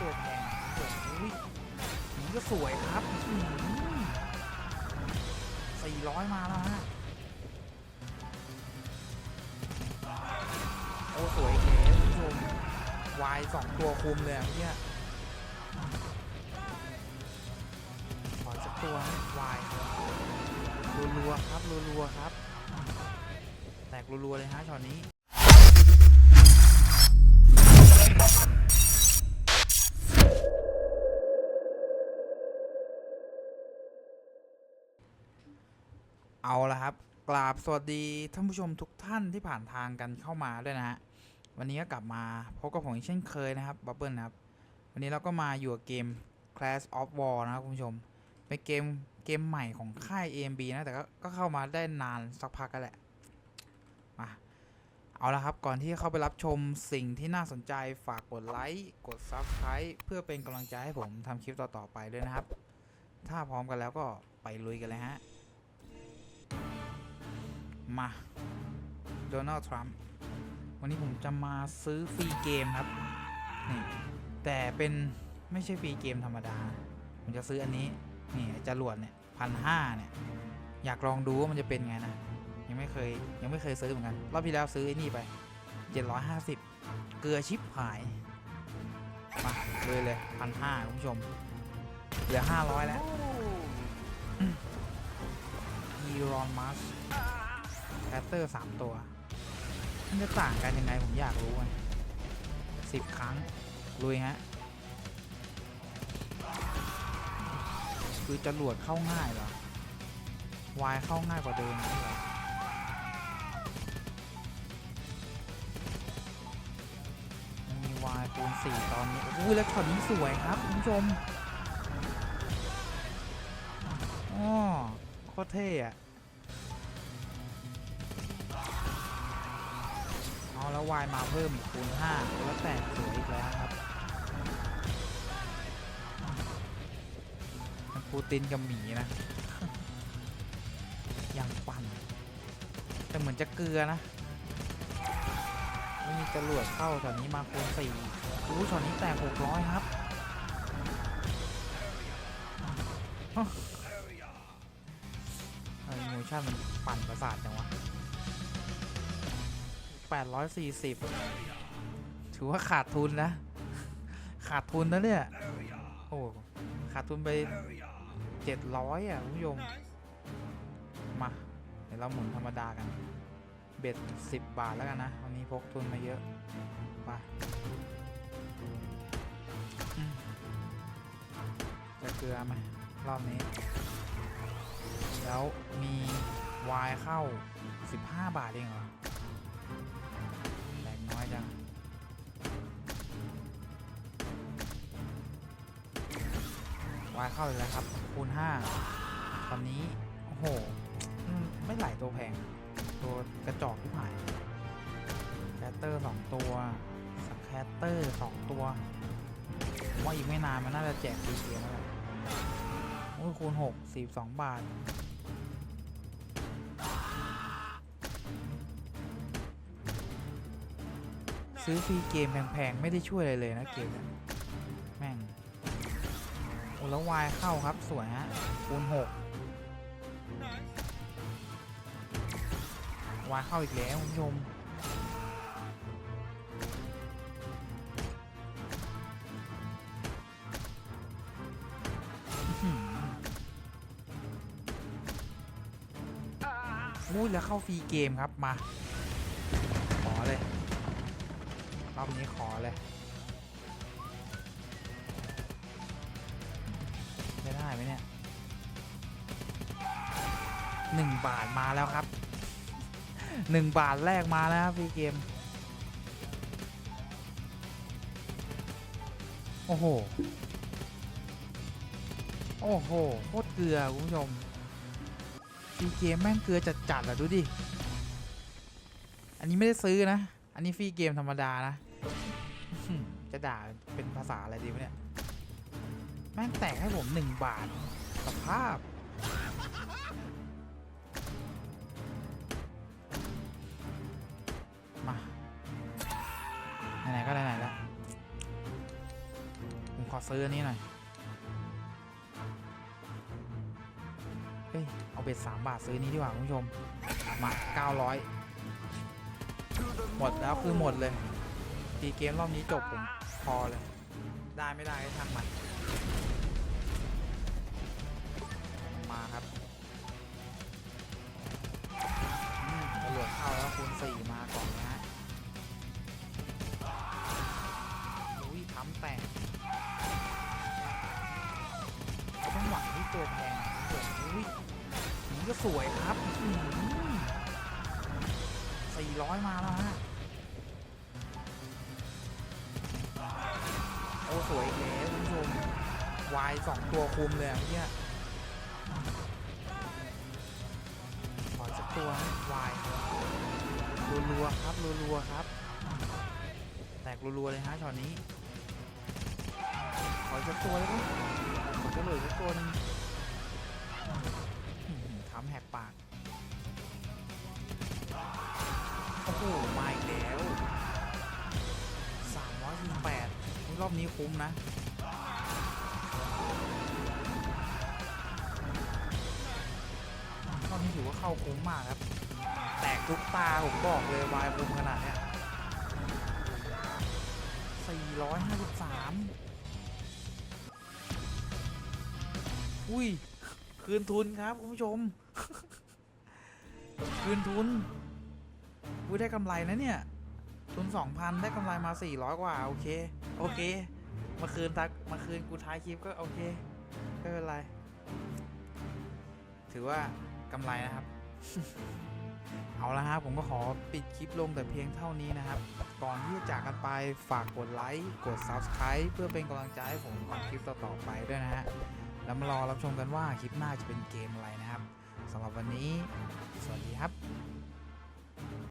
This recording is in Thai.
ตัวแพงโอ้โหนี่ก็สวยครับสี่ร้อยมาแล้วฮะ โอ้ สวยเก๋คุณผู้ชมวายสองตัวคุมเลยเมื่อกี้ขอสักตัววายรัวๆครับรัวๆครับ แตกรัวๆเลยฮะช็อตนี้ เอาละครับกราบสวัสดีท่านผู้ชมทุกท่านที่ผ่านทางกันเข้ามาด้วยนะฮะวันนี้ก็กลับมาพบกับผมเช่นเคยนะครับบับเบิลนะครับ วันนี้เราก็มาอยู่กับเกม Clash of War นะครับคุณผู้ชม เป็นเกมเกมใหม่ของค่าย AMB นะ แต่ก็ก็เข้ามาได้นานสักพักกันแหละมาเอาละครับ ก่อนที่จะเข้าไปรับชมสิ่งที่น่าสนใจฝากกดไลค์กด Subscribe เพื่อเป็นกำลังใจให้ผมทำคลิปต่อๆไปด้วยนะครับ ถ้าพร้อมกันแล้วก็ไปลุยกันเลยฮะ มาโดนัลด์ทรัมป์วันนี้ผมจะมาซื้อฟรีเกมครับนี่แต่เป็นไม่ใช่ฟรีเกมธรรมดา ผมจะซื้ออันนี้นี่จรวดเนี่ยพันห้าเนี่ยอยากลองดูว่ามันจะเป็นไงนะยังไม่เคยยังไม่เคยซื้อเหมือนกันรอบที่แล้วซื้อไอ้นี่ไป 750 เกลือชิปหายมาเลยเลยพันห้าคุณผู้ชมเหลือ 500 แล้ว เตอร์สามตัว มันจะต่างกันยังไงผมอยากรู้ไงสิบครั้ง ลุยฮะ คือจรวดเข้าง่ายเหรอ วายเข้าง่ายกว่าเดิมเหรอมันมีวายคูณสี่ตอนนี้โอ้ยแล้วช็อตนี้สวยครับคุณผู้ชมอ๋อโคตรเท่อะ แล้ววายมาเพิ่มอีกคูณ5แล้วแตกสวยอีกแล้วครับปูตินกับหมีนะยังปั่น แต่เหมือนจะเกลือนะไม่มีจรวดเข้าตอนนี้มาคูณ4รู้ชอตนี้แตก600ครับอ้าวเออโมชั่นมันปั่นประสาทจังวะ 840 ถือว่าขาดทุนนะ ขาดทุนนะเนี่ย โอ้ ขาดทุนไป 700 อะคุณผู้ชม มา เดี๋ยวเราหมุนธรรมดากัน เบ็ด 10 บาทแล้วกันนะ วันนี้พกทุนมาเยอะ ไปจะเกลือไหมรอบนี้ แล้วมีวายเข้า 15 บาทเองเหรอ แรงน้อยจัง วายเข้าเลยแล้วครับ คูณ5ตอนนี้ โอ้โห ไม่ไหลตัวแพง ตัวกระจอกที่ผ่านแคตเตอร์สองตัวสแคตเตอร์สองตัว ว่าอีกไม่นานมันน่าจะแจกฟรีเกมแล้วแหละโอ้คูณ6 42บาท ซื้อฟรีเกมแพงๆ ไม่ได้ช่วยอะไรเลยนะเกมนี่ยแม่งโอ้แล้ววายเข้าครับสวยฮะคูณหกวายเข้าอีกแล้วคุณผู้ชมอุ้ยแล้วเข้าฟรีเกมครับมา อบนี้ขอเลยจะได้ไหมเนี่ยหนึ่งบาทมาแล้วครับหนึ่งบาทแรกมาแล้วครับพี่เกม โอ้โห โอ้โหโคตรเกลือคุณผู้ชมฟรีเกมแม่งเกลือจัดๆอะดูดิ อันนี้ไม่ได้ซื้อนะ อันนี้ฟรีเกมธรรมดานะ จะด่าเป็นภาษาอะไรดีวะเนี่ย แม่งแตกให้ผมหนึ่งบาทสภาพ มา ไหนๆก็ไหนๆแล้วผมขอซื้ออันนี้หน่อย เฮ้ย เอาเบ็ดสามบาทซื้อนี้ดีกว่าคุณผู้ชม มาเก้าร้อยหมดแล้วคือหมดเลย ตีเกมรอบนี้จบผมพอเลย ได้ไม่ได้ก็ช่างมัน มาครับตำรวจเข้าแล้วคูณสี่มาก่อนนะฮะอุ้ยทำแตกเราต้องหวังที่ตัวแพงเกิดอุ้ยนี่ก็สวยครับสี่ร้อยมาแล้วฮะ โอ้สวยแล้วคุณผู้ชมวายสองตัวคุมเลยเมื่อกี้ขอสักตัววายรัวๆครับรัวๆครับ แตกรัวๆเลยฮะช็อตนี้ขอสักตัวเลยดิขอจะเหลือสักตัวนึงทำแหกปากโอ้โหมาอีกแล้ว รอบนี้คุ้มนะรอบนี้ถือว่าเข้าคุ้มมากครับ แตกทุกตาผมบอกเลยวายคุ้มขนาดเนี้ย453 อุ้ย คืนทุนครับ คุณผู้ชม คืนทุนอุ้ยได้กำไรนะเนี่ย ทุน 2,000 ได้กำไรมา 400 กว่า โอเค โอเค มาคืนทักมาคืนกูท้ายคลิปก็โอเคไม่เป็นไร ถือว่ากำไรนะครับ เอาละครับผมก็ขอปิดคลิปลงแต่เพียงเท่านี้นะครับ ก่อนที่จะจากกันไปฝากกดไลค์ กด Subscribe เพื่อเป็นกำลังใจให้ผมทำคลิปต่อๆไปด้วยนะฮะ แล้วมารอรับชมกันว่าคลิปหน้าจะเป็นเกมอะไรนะครับสำหรับวันนี้ สวัสดีครับ